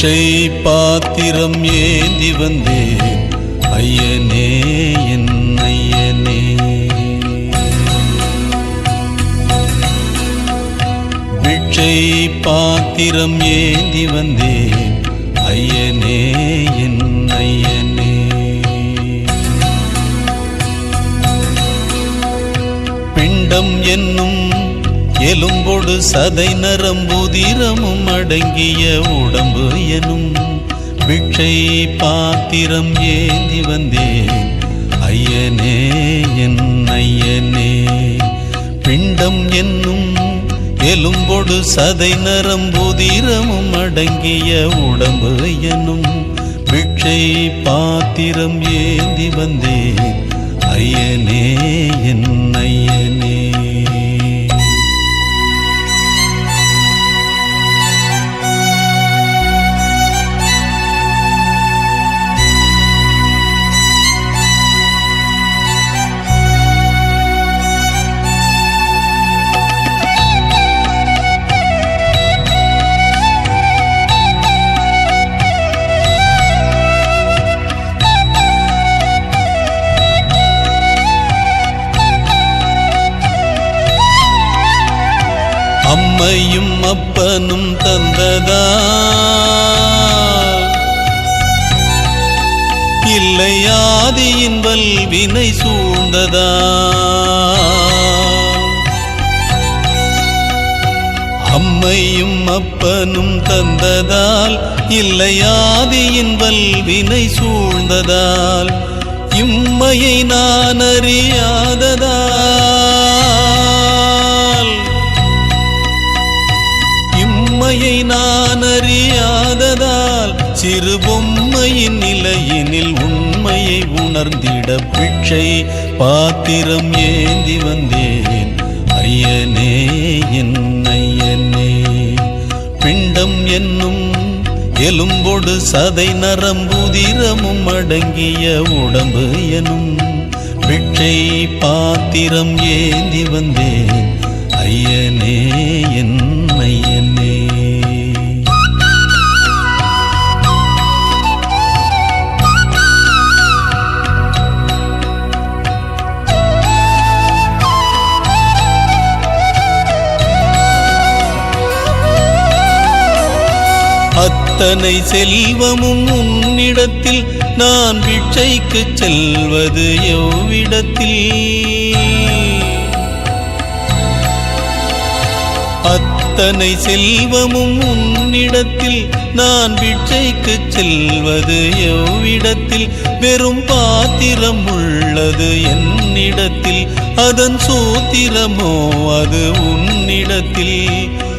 பிட்சை பாத்திரம் ஏந்தி வந்தேன். ஐயனே என் ஐயனே. பிட்சை பாத்திரம் ஏந்தி வந்தேன். ஐயனே என் ஐயனே. பிண்டம் என்னும் எலும்பொடு சதை நரம்புதிரமும் அடங்கிய உடம்பு எனும் பிக்ஷை பாத்திரம் ஏந்தி வந்தேன். ஐயனே என் ஐயனே பிண்டம் என்னும் எலும்பொடு சதை நரம்புதிரமும் அடங்கிய உடம்பு எனும் பிக்ஷை பாத்திரம் ஏந்தி வந்தேன். ஐயனே என் அம்மையும் அப்பனும் தந்ததா? இல்லை ஆதியின் வல்வினை சூழ்ந்ததா? அம்மையும் அப்பனும் தந்ததால் இல்லையாதியின் வல்வினை சூழ்ந்ததால் இம்மையை நான் அறியாத உண்மையின் நிலையினில் உண்மையை உணர்ந்திட பிட்சை பாத்திரம் ஏந்தி வந்தேன். ஐயனே என் ஐயனே. பிண்டம் என்னும் எலும்பொடு சதை நரம்புதிரமும் அடங்கிய உடம்பு எனும் பிட்சை பாத்திரம் ஏந்தி வந்தேன். ஐயனே என் ஐயனே. அத்தனை செல்வமும் உன்னிடத்தில். நான் பிச்சைக்கு செல்வது எவ்விடத்தில்? அத்தனை செல்வமும் உன்னிடத்தில். நான் பிச்சைக்கு செல்வது எவ்விடத்தில்? வெறும் பாத்திரம் உள்ளது என்னிடத்தில். அதன் சூத்திரமோ அது உன்னிடத்தில்.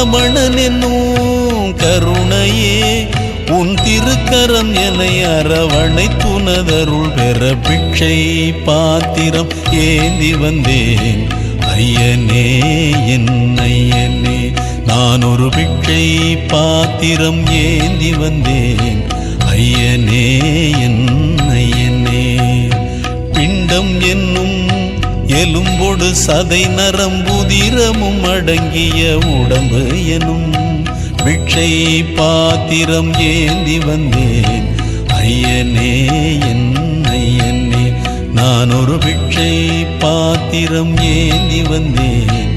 ரமணன் கருணையே உன் திருக்கரம் என்னை அரவணை துணதருள் பெற பிட்சை பாத்திரம் ஏந்தி வந்தேன். ஐயனே என் ஐயனே நான் ஒரு பிட்சை பாத்திரம் ஏந்தி வந்தேன். ஐயனே என் ஐயனே பிண்டம் என்னும் எலும்பொடு சதை நரம்புதிரமும் அடங்கிய உடம்பு எனும் பிட்சை பாத்திரம் ஏந்தி வந்தேன். ஐயனே என் ஐயனே நான் ஒரு பிட்சை பாத்திரம் ஏந்தி வந்தேன்.